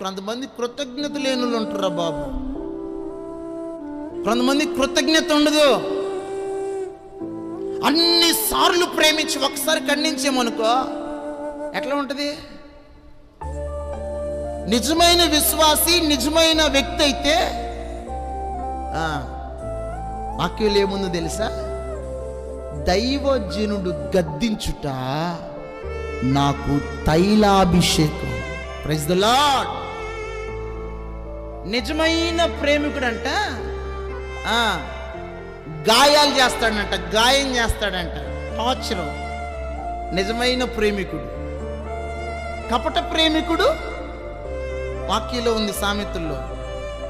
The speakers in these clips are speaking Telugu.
కొంతమంది కృతజ్ఞత లేనులు ఉంటారా బాబు. కొంతమంది కృతజ్ఞత ఉండదు. అన్ని సార్లు ప్రేమించి ఒకసారి ఖండించామనుకో ఎట్లా ఉంటుంది? నిజమైన విశ్వాసి నిజమైన వ్యక్తి అయితే ఆ, వాక్యంలో ఏముందో తెలుసా? దైవజనుడు గద్దించుట నాకు తైలాభిషేకం. ప్రైజ్ ద లాడ్ నిజమైన ప్రేమికుడంట. గాయాలు చేస్తాడంట గాయం చేస్తాడంట. టార్చర్. నిజమైన ప్రేమికుడు. కపట ప్రేమికుడు వాక్యంలో ఉంది సామెతల్లో.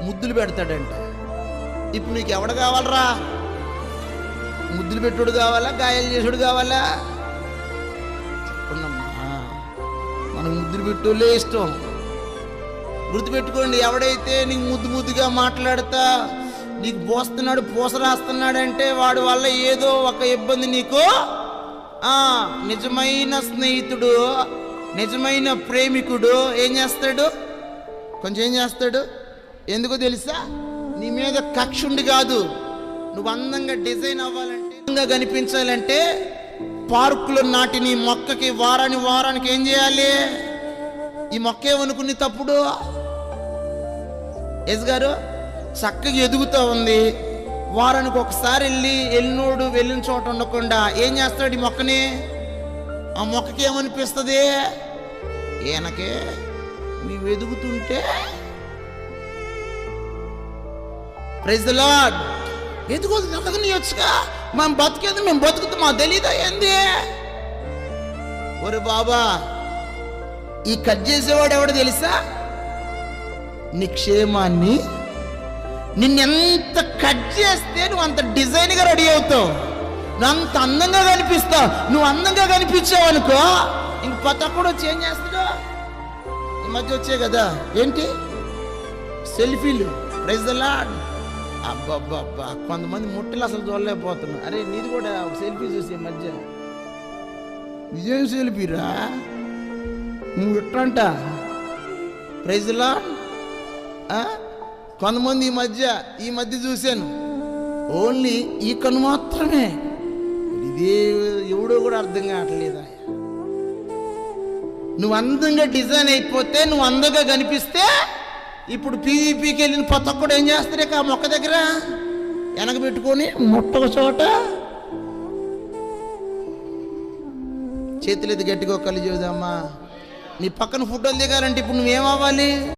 ముద్దులు పెడతాడంట. ఇప్పుడు నీకు ఎవడు కావాలరా? ముద్దులు పెట్టుడు కావాలా? గాయాలు చేసుడు కావాలా? చెప్పండమ్మా. మనకు ముద్దులు పెట్టోళ్ళే ఇష్టం. గుర్తుపెట్టుకోండి ఎవడైతే నీకు ముద్దు ముద్దుగా మాట్లాడతా నీకు పోస్తున్నాడు పూస రాస్తున్నాడంటే వాడి వల్ల ఏదో ఒక ఇబ్బంది నీకు? ఆ నిజమైన స్నేహితుడు నిజమైన ప్రేమికుడు ఏం చేస్తాడు? కొంచెం ఏం చేస్తాడు? ఎందుకో తెలుసా? నీ మీద కక్షుండి కాదు. నువ్వు అందంగా డిజైన్ అవ్వాలంటే అందంగా కనిపించాలంటే పార్కులో నాటిన ఈ మొక్కకి వారాని వారానికి ఏం చేయాలి? ఈ మొక్క ఏమనుకుని తప్పుడు? గారు చక్కగా ఎదుగుతూ ఉంది. వారానికి ఒకసారి వెళ్ళి వెళ్ళినోడు వెళ్ళిన చోట ఉండకుండా ఏం చేస్తాడు ఈ మొక్కని? ఆ మొక్కకి ఏమనిపిస్తుంది? ఈయనకే మేము ఎదుగుతుంటే ప్రైజ్ ద లాడ్ ఎదుగుతుంది ఎదగనియొచ్చుగా మేము బతికేది మేము బతుకుతాం మా తెలీదా ఏంది? ఒరే బాబా ఈ కట్ చేసేవాడు ఎవడో తెలుసా? నీ క్షేమాన్ని నిన్నెంత కట్ చేస్తే నువ్వు అంత డిజైన్గా రెడీ అవుతావు. నువ్వు అంత అందంగా కనిపిస్తావు. నువ్వు అందంగా కనిపించావు అనుకో ఇంక ప్రతి ఒక్కడు చేస్తాడు ఈ మధ్య వచ్చాయి కదా. ఏంటి? సెల్ఫీలు. ప్రైజ్ ద లాడ్ అబ్బబ్బబ్బా. కొంతమంది ముట్టలు అసలు చూడలేకపోతున్నారు. అరే నీది కూడా ఒక సెల్ఫీ చూసి ఈ మధ్య. విజయం సెల్ఫీరా? నువ్వు ఇట్టంట ప్రైజ్ లాడ్ కొంతమంది ఈ మధ్య ఈ మధ్య చూశాను. ఓన్లీ ఈ కన్ను మాత్రమే. ఇదే ఎవడో కూడా అర్థం కావట్లేదు నువ్వు అందంగా డిజైన్ అయిపోతే నువ్వు అందంగా కనిపిస్తే ఇప్పుడు పీవీపీకి వెళ్ళిన ప్రతి ఏం చేస్తారు ఆ మొక్క దగ్గర? వెనక పెట్టుకొని ముట్టక చోట చేతులు ఎది గట్టిగా కలిసి చూద్దామా నీ పక్కన ఫోటోలు దిగాలంటే ఇప్పుడు నువ్వేమవ్వాలి